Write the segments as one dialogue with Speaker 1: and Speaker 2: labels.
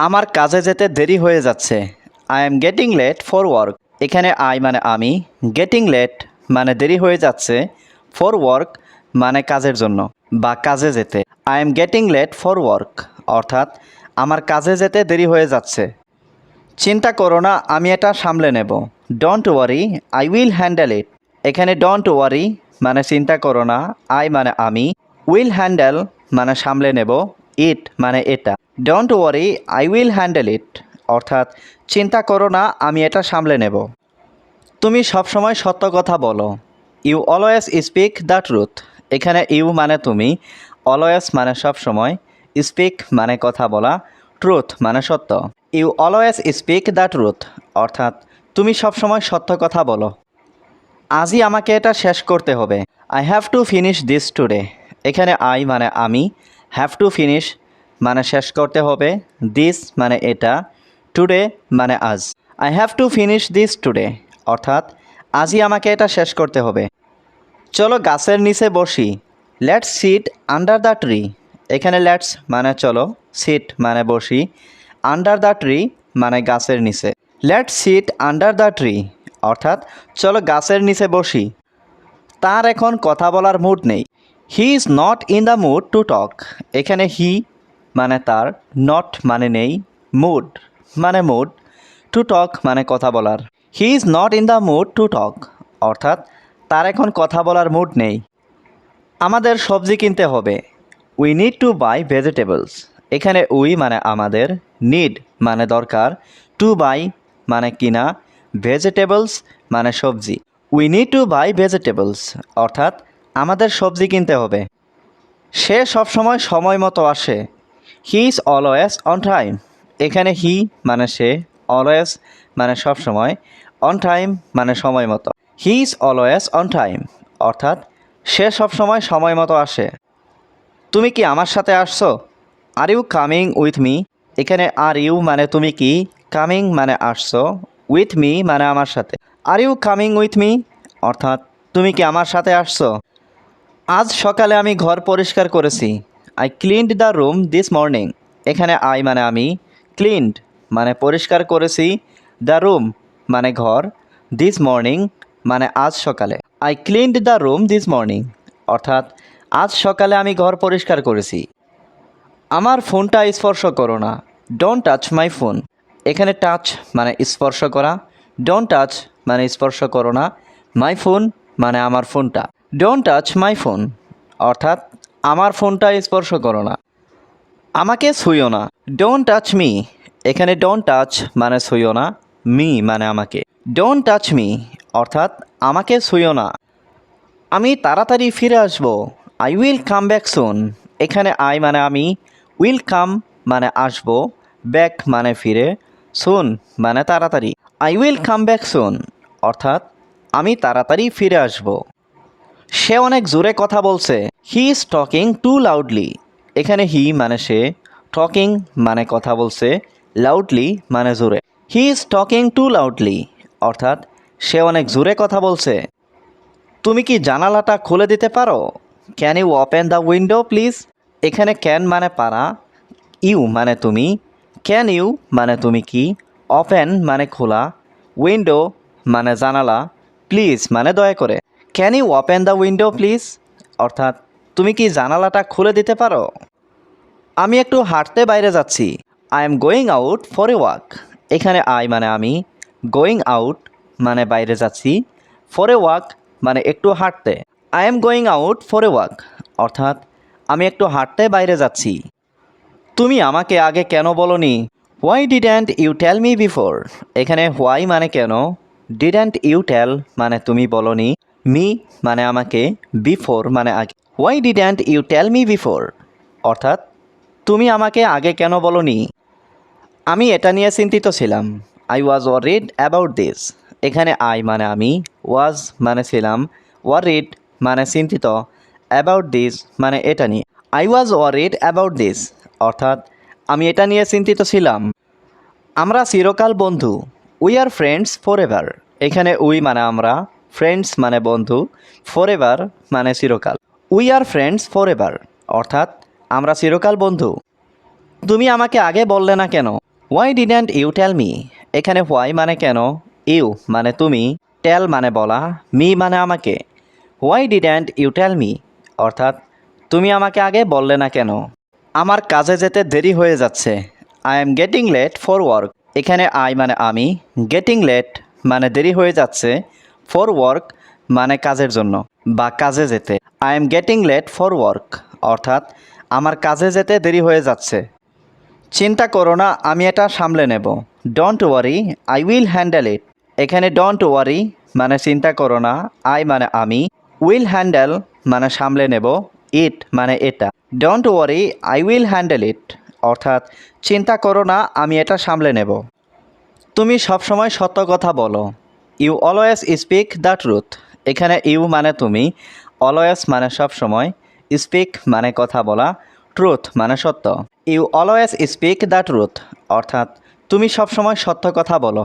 Speaker 1: আমার কাজে যেতে দেরি হয়ে যাচ্ছে। I am getting late for work এখানে আই মানে আমি গেটিং লেট মানে দেরি হয়ে যাচ্ছে ফর ওয়ার্ক মানে কাজের জন্য বা কাজে যেতে। I am getting late for work অর্থাৎ, আমার কাজে যেতে দেরি হয়ে যাচ্ছে। চিন্তা করো না, আমি এটা সামলে নেব। Don't worry I will handle it এখানে ডোন্ট ওয়ারি মানে চিন্তা করো না আই মানে আমি উইল হ্যান্ডেল মানে সামলে নেব। ইট মানে এটা। Don't worry I will handle it অর্থাৎ, চিন্তা করো না, আমি এটা সামলে নেব। তুমি সবসময় সত্য কথা বলো। You always speak the truth এখানে ইউ মানে তুমি অলওয়েজ মানে সবসময় স্পিক মানে কথা বলা ট্রুথ মানে সত্য। You always speak the truth অর্থাৎ, তুমি সবসময় সত্য কথা বলো। আজই আমাকে এটা শেষ করতে হবে। I have to finish this today এখানে আই মানে আমি হ্যাভ টু ফিনিশ মানে শেষ করতে হবে দিস মানে এটা টুডে মানে আজ। I have to finish this today অর্থাৎ আজই আমাকে এটা শেষ করতে হবে। চলো গাছের নিচে বসি। Let's sit under the tree এখানে লেটস মানে চলো সিট মানে বসি। আন্ডার দ্য ট্রি মানে গাছের নিচে। Let's sit under the tree অর্থাৎ চলো গাছের নিচে বসি। তার এখন কথা বলার মুড নেই। He is not in the mood to talk এখানে হি মানে তার নট মানে নেই মুড মানে মুড টু টক মানে কথা বলার। He is not in the mood to talk অর্থাৎ তার এখন কথা বলার মুড নেই। আমাদের সবজি কিনতে হবে। We need to buy vegetables এখানে উই মানে আমাদের নিড মানে দরকার। টু বাই মানে কিনা ভেজিটেবলস মানে সবজি। We need to buy vegetables অর্থাৎ আমাদের সবজি কিনতে হবে। সে সবসময় সময় মতো আসে। He is always on time এখানে হি মানে সে অলওয়েজ মানে সবসময় অন টাইম মানে সময় মতো। He is always on time অর্থাৎ সে সবসময় সময় মতো আসে। তুমি কি আমার সাথে আসছো? Are you coming with me এখানে আর ইউ মানে তুমি কি? কামিং মানে আসছো। উইথ মি মানে আমার সাথে। Are you coming with me অর্থাৎ তুমি কি আমার সাথে আসছো? আজ সকালে আমি ঘর পরিষ্কার করেছি। I cleaned the room this morning এখানে আই মানে আমি ক্লিনড মানে পরিষ্কার করেছি দ্য রুম মানে ঘর দিস মর্নিং মানে আজ সকালে। I cleaned the room this morning অর্থাৎ, আজ সকালে আমি ঘর পরিষ্কার করেছি। আমার ফোনটা স্পর্শ করো না। ডোন্ট টাচ মাই ফোন এখানে টাচ মানে স্পর্শ করা। ডোন্ট টাচ মানে স্পর্শ করো না। মাই ফোন মানে আমার ফোনটা। ডোন্ট টাচ মাই ফোন অর্থাৎ, আমার ফোনটা স্পর্শ করো না। আমাকে ছুঁয়ো না। ডোন্ট টাচ মি এখানে ডোন্ট টাচ মানে ছুঁয়ো না। মি মানে আমাকে। ডোন্ট টাচ মি অর্থাৎ, আমাকে ছুঁয়ো না। আমি তাড়াতাড়ি ফিরে আসব। I will come back soon এখানে আই মানে আমি। উইল কাম মানে আসব। ব্যাক মানে ফিরে। সুন মানে তাড়াতাড়ি। I will come back soon অর্থাৎ, আমি তাড়াতাড়ি ফিরে আসব। সে অনেক জোরে কথা বলছে। He is talking too loudly এখানে হি মানে সে টকিং মানে কথা বলছে লাউডলি মানে জোরে। He is talking too loudly অর্থাৎ সে অনেক জোরে কথা বলছে। তুমি কি জানালাটা খুলে দিতে পারো? Can you open the window please এখানে ক্যান মানে পারা ইউ মানে তুমি ক্যান ইউ মানে তুমি কি ওপেন মানে খোলা উইন্ডো মানে জানালা প্লিজ মানে দয়া করে। Can you open the window please অর্থাৎ, তুমি কি জানালাটা খুলে দিতে পারো? আমি একটু হাঁটতে বাইরে যাচ্ছি। I am going out for a walk এখানে আই মানে আমি গোয়িং আউট মানে বাইরে যাচ্ছি। ফর এ ওয়াক মানে একটু হাঁটতে। I am going out for a walk অর্থাৎ, আমি একটু হাঁটতে বাইরে যাচ্ছি। তুমি আমাকে আগে কেন বলনি? Why didn't you tell me before এখানে হোয়াই মানে কেন? ডিডেন্ট ইউ টেল মানে তুমি বলনি? মি মানে আমাকে বিফোর মানে আগে। Why didn't you tell me before অর্থাৎ, তুমি আমাকে আগে কেন বলনি? আমি এটা নিয়ে চিন্তিত ছিলাম। I was worried about this এখানে আই মানে আমি ওয়াজ মানে ছিলাম। ওয়ার ওয়ারিড মানে চিন্তিত। অ্যাবাউট দিস মানে এটা নিয়ে। I was war worried about this অর্থাৎ, আমি এটা নিয়ে চিন্তিত ছিলাম। আমরা চিরকাল বন্ধু। We are friends forever এখানে উই মানে আমরা। ফ্রেন্ডস মানে বন্ধু ফর এভার মানে চিরকাল। We are friends forever অর্থাৎ আমরা চিরকাল বন্ধু। তুমি আমাকে আগে বললে না কেন? Why didn't you tell me এখানে হোয়াই মানে কেন? ইউ মানে তুমি টেল মানে বলা মি মানে আমাকে। Why didn't you tell me অর্থাৎ তুমি আমাকে আগে বললে না কেন? আমার কাজে যেতে দেরি হয়ে যাচ্ছে। I am getting late for work এখানে আই মানে আমি গেটিং লেট মানে দেরি হয়ে যাচ্ছে। ফর ওয়ার্ক মানে কাজের জন্য বা কাজে যেতে। I am getting late for work অর্থাৎ আমার কাজে যেতে দেরি হয়ে যাচ্ছে। চিন্তা করো না, আমি এটা সামলে নেব। Don't worry I will handle it এখানে ডোন্ট ওয়ারি মানে চিন্তা করো না আই মানে আমি। উইল হ্যান্ডেল মানে সামলে নেব ইট মানে এটা। Don't worry I will handle it অর্থাৎ চিন্তা করো না, আমি এটা সামলে নেব। তুমি সবসময় সত্য কথা বলো। You always speak the truth এখানে ইউ মানে তুমি অলওয়েজ মানে সবসময় স্পিক মানে কথা বলা ট্রুথ মানে সত্য। You always speak the truth অর্থাৎ তুমি সবসময় সত্য কথা বলো।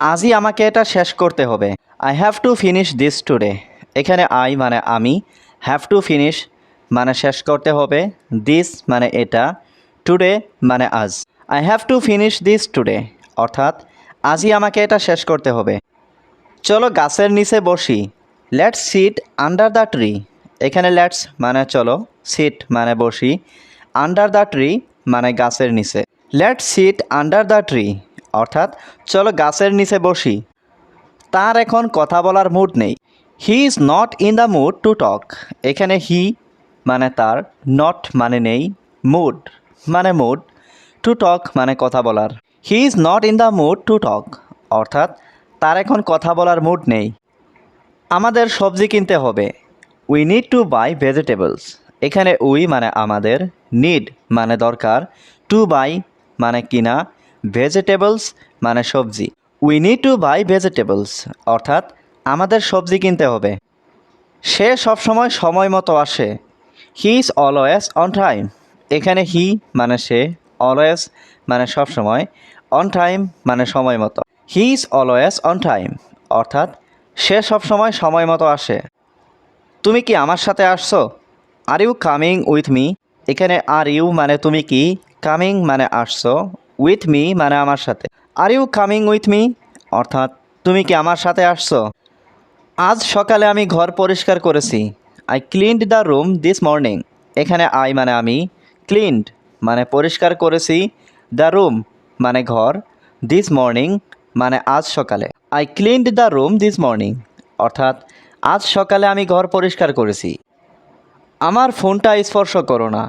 Speaker 1: আজই আমাকে এটা শেষ করতে হবে। I have to finish this today এখানে আই মানে আমি হ্যাভ টু ফিনিশ মানে শেষ করতে হবে দিস মানে এটা টুডে মানে আজ। I have to finish this today অর্থাৎ আজই আমাকে এটা শেষ করতে হবে। চলো গাছের নিচে বসি। Let's sit under the tree এখানে লেটস মানে চলো সিট মানে বসি। আন্ডার দ্য ট্রি মানে গাছের নিচে। Let's sit under the tree অর্থাৎ চলো গাছের নিচে বসি। তার এখন কথা বলার মুড নেই। He is not in the mood to talk এখানে হি মানে তার নট মানে নেই। মুড মানে মুড টু টক মানে কথা বলার। He is not in the mood to talk অর্থাৎ, তার এখন কথা বলার মুড নেই। আমাদের সবজি কিনতে হবে। We need to buy vegetables এখানে উই মানে আমাদের নিড মানে দরকার। টু বাই মানে কিনা। ভেজিটেবলস মানে সবজি। We need to buy vegetables অর্থাৎ, আমাদের সবজি কিনতে হবে। সে সবসময় সময় মতো আসে। He is always on time এখানে হি মানে সে অলওয়েজ মানে সবসময়। অন টাইম মানে সময় মতো। He is always on time অর্থাৎ সে সবসময় সময় মতো আসে। তুমি কি আমার সাথে আসছো? Are you coming with me এখানে আর ইউ মানে তুমি কি? কামিং মানে আসছো উইথ মি মানে আমার সাথে। Are you coming with me অর্থাৎ তুমি কি আমার সাথে আসছো? আজ সকালে আমি ঘর পরিষ্কার করেছি। I cleaned the room this morning এখানে আই মানে আমি ক্লিনড মানে পরিষ্কার করেছি দ্য রুম মানে ঘর দিস মর্নিং মানে আজ সকালে। I cleaned the room this morning অর্থাৎ আজ সকালে আমি ঘর পরিষ্কার করেছি। আমার ফোনটা স্পর্শ করো না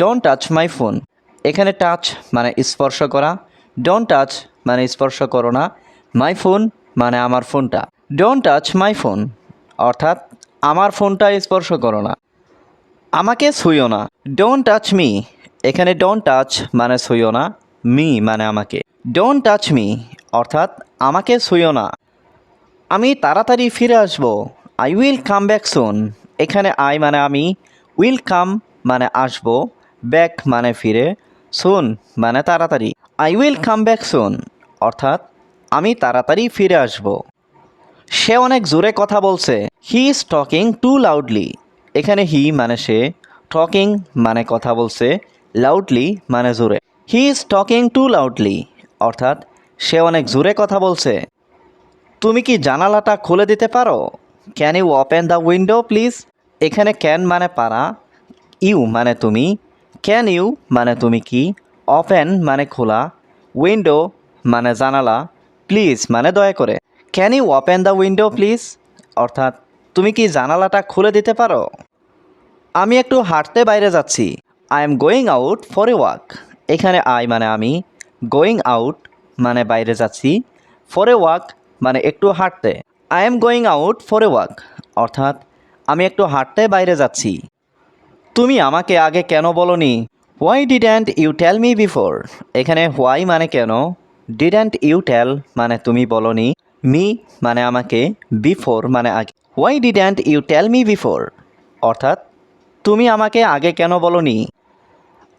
Speaker 1: ডোন্ট টাচ মাই ফোন এখানে টাচ মানে স্পর্শ করা ডোন্ট টাচ মানে স্পর্শ করো না মাই ফোন মানে আমার ফোনটা। ডোন্ট টাচ মাই ফোন অর্থাৎ আমার ফোনটা স্পর্শ করো না। আমাকে ছুঁয়ো না ডোন্ট টাচ মি এখানে ডোন্ট টাচ মানে ছুঁয়ো না মি মানে আমাকে। ডোন্ট টাচ মি অর্থাৎ আমাকে ছুঁয়ো না। আমি তাড়াতাড়ি ফিরে আসব। I will come back soon এখানে আই মানে আমি উইল কাম মানে আসব ব্যাক মানে ফিরে সুন মানে তাড়াতাড়ি। I will come back soon অর্থাৎ আমি তাড়াতাড়ি ফিরে আসব। সে অনেক জোরে কথা বলছে। He is talking too loudly এখানে হি মানে সে টকিং মানে কথা বলছে লাউডলি মানে জোরে। He is talking too loudly অর্থাৎ, সে অনেক জোরে কথা বলছে। তুমি কি জানালাটা খুলে দিতে পারো? Can you open the window please এখানে ক্যান মানে পারা ইউ মানে তুমি ক্যান ইউ মানে তুমি কি ওপেন মানে খোলা উইন্ডো মানে জানালা প্লিজ মানে দয়া করে। Can you open the window please অর্থাৎ, তুমি কি জানালাটা খুলে দিতে পারো? আমি একটু হাঁটতে বাইরে যাচ্ছি। I am going out for a walk এখানে আই মানে আমি গোয়িং আউট মানে বাইরে যাচ্ছি ফর এ ওয়াক মানে একটু হাঁটতে। I am going out for a walk অর্থাৎ আমি একটু হাঁটতে বাইরে যাচ্ছি। তুমি আমাকে আগে কেন বলনি? Why didn't you tell me before এখানে হোয়াই মানে কেন? ডিডেন্ট ইউ টেল মানে তুমি বলনি? মি মানে আমাকে বিফোর মানে আগে। Why didn't you tell me before অর্থাৎ তুমি আমাকে আগে কেন বলনি?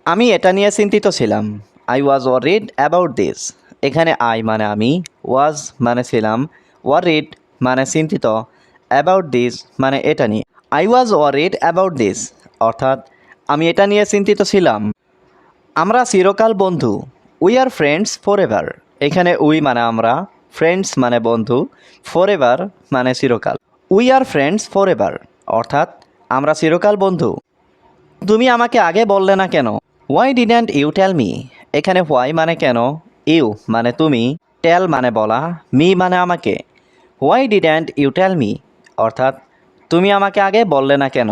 Speaker 1: আমি এটা নিয়ে চিন্তিত ছিলাম। I was worried about this এখানে আই মানে আমি ওয়াজ মানে ছিলাম। ওয়ার ওয়ারিড মানে চিন্তিত। অ্যাবাউট দিস মানে এটা নিয়ে। I was worried about this অর্থাৎ, আমি এটা নিয়ে চিন্তিত ছিলাম। আমরা চিরকাল বন্ধু। We are friends forever এখানে উই মানে আমরা ফ্রেন্ডস মানে বন্ধু। ফর এভার মানে চিরকাল। We are friends forever অর্থাৎ, আমরা চিরকাল বন্ধু। তুমি আমাকে আগে বললে না কেন? Why didn't you tell me এখানে হোয়াই মানে কেন? ইউ মানে তুমি টেল মানে বলা মি মানে আমাকে। Why didn't you tell me অর্থাৎ, তুমি আমাকে আগে বললে না কেন?